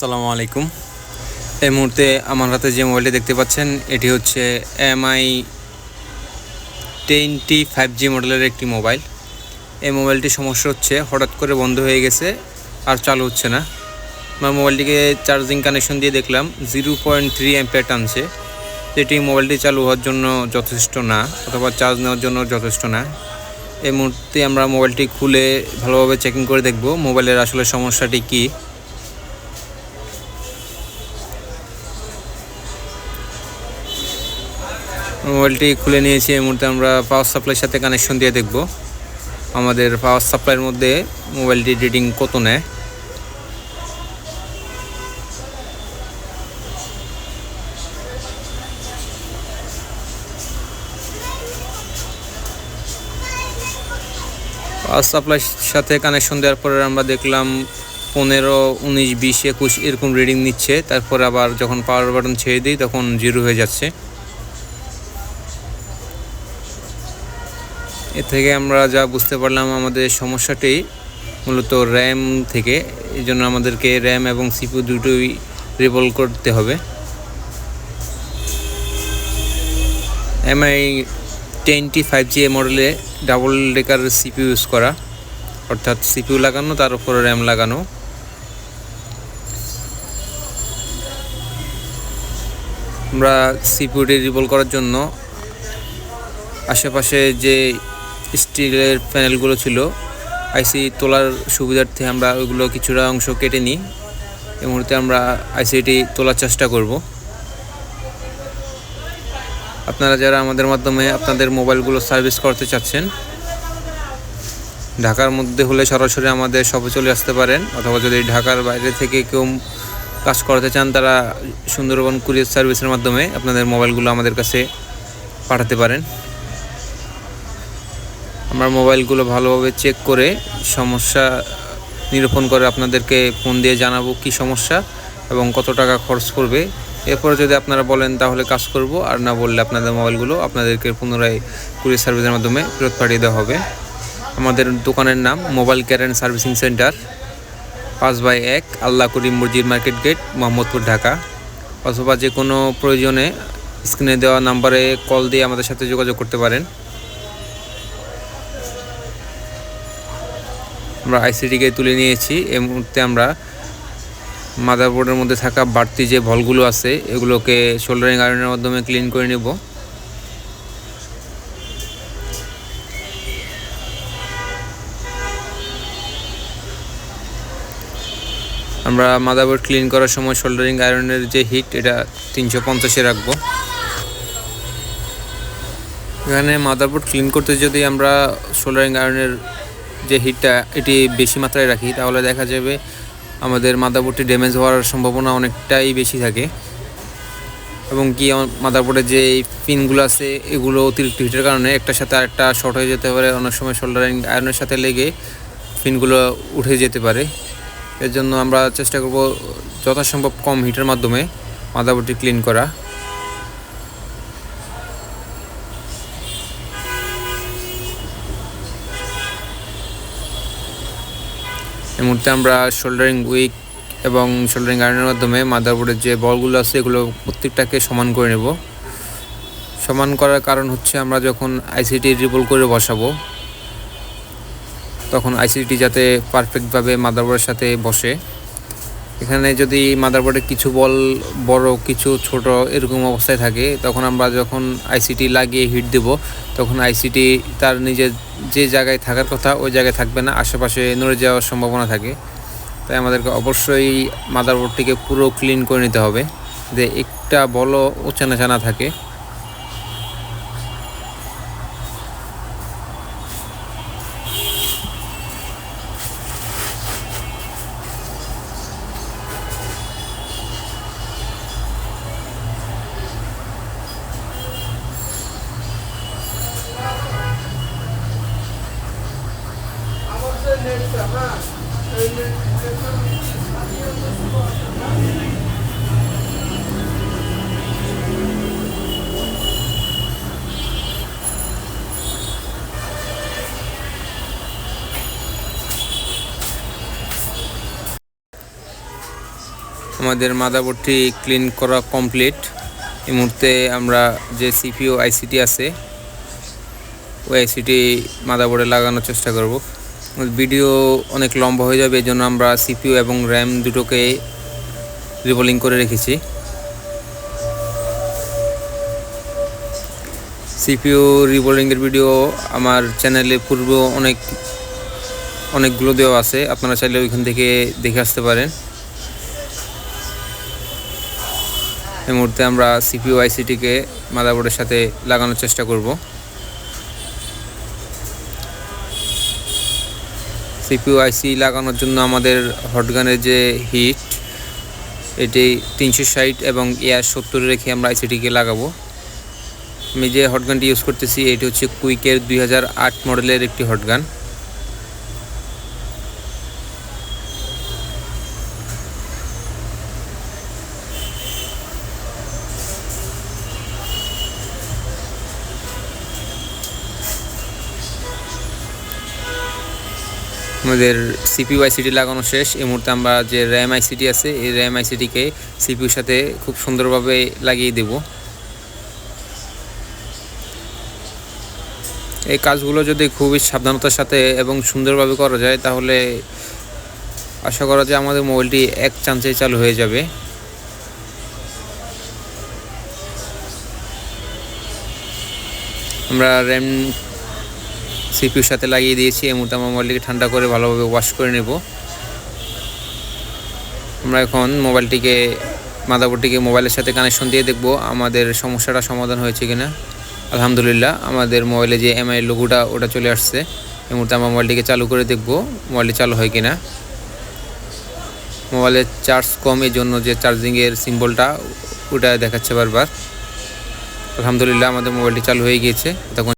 আসসালামু আলাইকুম। এই মুহূর্তে আমার হাতে যে মোবাইলটি দেখতে পাচ্ছেন, এটি হচ্ছে এমআই টেনটি ফাইভ জি মডেলের একটি মোবাইল। এই মোবাইলটি সমস্যা হচ্ছে, হঠাৎ করে বন্ধ হয়ে গেছে আর চালু হচ্ছে না। আমার মোবাইলটিকে চার্জিং কানেকশন দিয়ে দেখলাম জিরো পয়েন্ট থ্রি অ্যাম্পিয়ার টানছে। যেটি মোবাইলটি চালু হওয়ার জন্য যথেষ্ট না, অথবা চার্জ নেওয়ার জন্য যথেষ্ট না। এই মুহূর্তে আমরা মোবাইলটি খুলে ভালোভাবে চেকিং করে দেখব, মোবাইলের আসলে সমস্যাটি কী। মোবাইলটি খুলে নিয়েছি, এই মুহূর্তে আমরা পাওয়ার সাপ্লাইয়ের সাথে কানেকশন দিয়ে দেখব। আমাদের পাওয়ার সাপ্লাইয়ের মধ্যে মোবাইলটি রিডিং কত নেয়। পাওয়ার সাপ্লাইয়ের সাথে কানেকশন দেওয়ার পরে আমরা দেখলাম পনেরো, উনিশ, বিশ, একুশ এরকম রিডিং নিচ্ছে। তারপর আবার যখন পাওয়ার বাটন ছেড়ে দিই, তখন জিরো হয়ে যাচ্ছে। এ থেকে আমরা যা বুঝতে পারলাম আমাদের সমস্যাটি মূলত র্যাম থেকে, এই জন্য আমাদেরকে র্যাম এবং সিপু দুটোই রিভল করতে হবে। এমআই টেনটি ফাইভ জি এ মডেলে ডাবল ডেকার সিপিউ ইউজ করা, অর্থাৎ সিপিউ লাগানো, তার উপরে র্যাম লাগানো। আমরা সিপিউটি রিভল করার জন্য আশেপাশে যে স্টিলের প্যানেলগুলো ছিল। আইসি তোলার সুবিধার্থে আমরা ওইগুলো কিছুটা অংশ কেটে নিই। এই মুহূর্তে আমরা আইসিটি তোলার চেষ্টা করব। আপনারা যারা আমাদের মাধ্যমে আপনাদের মোবাইলগুলো সার্ভিস করতে চাচ্ছেন, ঢাকার মধ্যে হলে সরাসরি আমাদের শপে চলে আসতে পারেন। অথবা যদি ঢাকার বাইরে থেকে কেউ কাজ করতে চান, তারা সুন্দরবন কুরিয়ার সার্ভিসের মাধ্যমে আপনাদের মোবাইলগুলো আমাদের কাছে পাঠাতে পারেন। আমরা মোবাইলগুলো ভালোভাবে চেক করে সমস্যা নিরূপণ করে আপনাদেরকে ফোন দিয়ে জানাব কি সমস্যা এবং কত টাকা খরচ করবে এরপরে যদি আপনারা বলেন তাহলে কাজ করব, আর না বললে আপনাদের মোবাইলগুলো আপনাদেরকে পুনরায় কুরিয়ার সার্ভিসের মাধ্যমে ফেরত পাঠিয়ে দেওয়া হবে। আমাদের দোকানের নাম mobile care and servicing center, পাঁচ বাই এক আল্লাহ করিম মসজিদ মার্কেট গেট, মোহাম্মদপুর, ঢাকা। অথবা যে কোনো প্রয়োজনে স্ক্রিনে দেওয়া নাম্বারে কল দিয়ে আমাদের সাথে যোগাযোগ করতে পারেন। আমরা আইসিটিকে তুলে নিয়েছি। এই মুহূর্তে আমরা মাদারবোর্ডের মধ্যে থাকা বাড়তি যে ভলগুলো আছে, এগুলোকে শোল্ডারিং আয়রনের মাধ্যমে ক্লিন করে নেব। আমরা মাদারবোর্ড ক্লিন করার সময় শোল্ডারিং আয়রনের যে হিট এটা তিনশো পঞ্চাশে রাখব। এখানে মাদারবোর্ড ক্লিন করতে যদি আমরা শোল্ডারিং আয়রনের যে হিটটা এটি বেশি মাত্রায় রাখি, তাহলে দেখা যাবে আমাদের মাদারবোর্ডটি ড্যামেজ হওয়ার সম্ভাবনা অনেকটাই বেশি থাকে। এবং কি মাদারবোর্ডের যে পিনগুলো আছে, এগুলো অতিরিক্ত হিটের কারণে একটার সাথে আরেকটা শর্ট হয়ে যেতে পারে, অনেক সময় শোল্ডারিং আয়রনের সাথে লেগে পিনগুলো উঠে যেতে পারে। এর জন্য আমরা চেষ্টা করব যথাসম্ভব কম হিটের মাধ্যমে মাদারবোর্ডটি ক্লিন করা। এই মুহূর্তে আমরা শোল্ডারিং উইক এবং শোল্ডারিং আয়রনের মাধ্যমে মাদারবোর্ডের যে বলগুলো আছে এগুলো প্রত্যেকটাকে সমান করে নেব। সমান করার কারণ হচ্ছে আমরা যখন আইসিটি রিবল করে বসাবো, তখন আইসিটি যাতে পারফেক্টভাবে মাদারবোর্ডের সাথে বসে। এখানে যদি মাদারবোর্ডে কিছু বল, বড়, কিছু ছোট এরকম অবস্থায় থাকে, তখন আমরা যখন আইসিটি লাগিয়ে হিট দেব, তখন আইসিটি তার নিজের যে জায়গায় থাকার কথা, ওই জায়গায় থাকবে না, আশেপাশে নড়ে যাওয়ার সম্ভাবনা থাকে। তাই আমাদেরকে অবশ্যই মাদারবোর্ডটিকে পুরো ক্লিন করে নিতে হবে, যে একটা বলও জানা থাকে। আমাদের মাদাবোর্ডটি ক্লিন করা কমপ্লিট। এই মুহূর্তে আমরা যে সিপিও আইসিটি আছে, ওই আইসিটি মাদাবোর্ডে লাগানোর চেষ্টা করব। ভিডিও অনেক লম্বা হয়ে যাবে এই জন্য আমরা সিপিইউ এবং র্যাম দুটোকে রিবোলিং করে রেখেছি। সিপিইউ রিবোলিংয়ের ভিডিও আমার চ্যানেলে পূর্ব অনেক, অনেকগুলো দেওয়া আছে, আপনারা চাইলে ওইখান থেকে দেখে আসতে পারেন। এই মুহূর্তে আমরা সিপিইউ আইসিটিকে মাদারবোর্ডের সাথে লাগানোর চেষ্টা করব। সিপিইউ আইসি লাগানোর জন্য আমাদের হটগানের যে হিট, এটি তিনশো ষাট এবং এয়ার সত্তর রেখে আমরা আইসিটিকে লাগাবো। আমি যে হটগানটি ইউজ করতেছি, এটি হচ্ছে কুইকের দুই হাজার আট মডেলের একটি হটগান আমাদের সিপিইউ আইসিটি লাগানো শেষ। এই মুহূর্তে আমরা যে র্যাম আইসিটি আছে, এই র্যাম আইসিটিকে সিপিউর সাথে খুব সুন্দরভাবে লাগিয়ে দেব। এই কাজগুলো যদি খুবই সাবধানতার সাথে এবং সুন্দরভাবে করা যায়, তাহলে আশা করা যায় আমাদের মোবাইলটি এক চান্সেই চালু হয়ে যাবে। আমরা র্যাম সিপিউর সাথে লাগিয়ে দিয়েছি, এই মুহূর্তে আমার মোবাইলটিকে ঠান্ডা করে ভালোভাবে ওয়াশ করে নেব। আমরা এখন মোবাইলটিকে মাদাবোর্ডটিকে মোবাইলের সাথে কানেকশন দিয়ে দেখব আমাদের সমস্যাটা সমাধান হয়েছে কিনা। আলহামদুলিল্লাহ, আমাদের মোবাইলে যে এমআই লোগোটা ওটা চলে আসছে। এই মুহূর্তে আমরা মোবাইলটিকে চালু করে দেখব মোবাইলটি চালু হয় কিনা। মোবাইলের চার্জ কম, এই জন্য যে চার্জিংয়ের সিম্বলটা ওটা দেখাচ্ছে বারবার। আলহামদুলিল্লাহ, আমাদের মোবাইলটি চালু হয়ে গিয়েছে। তখন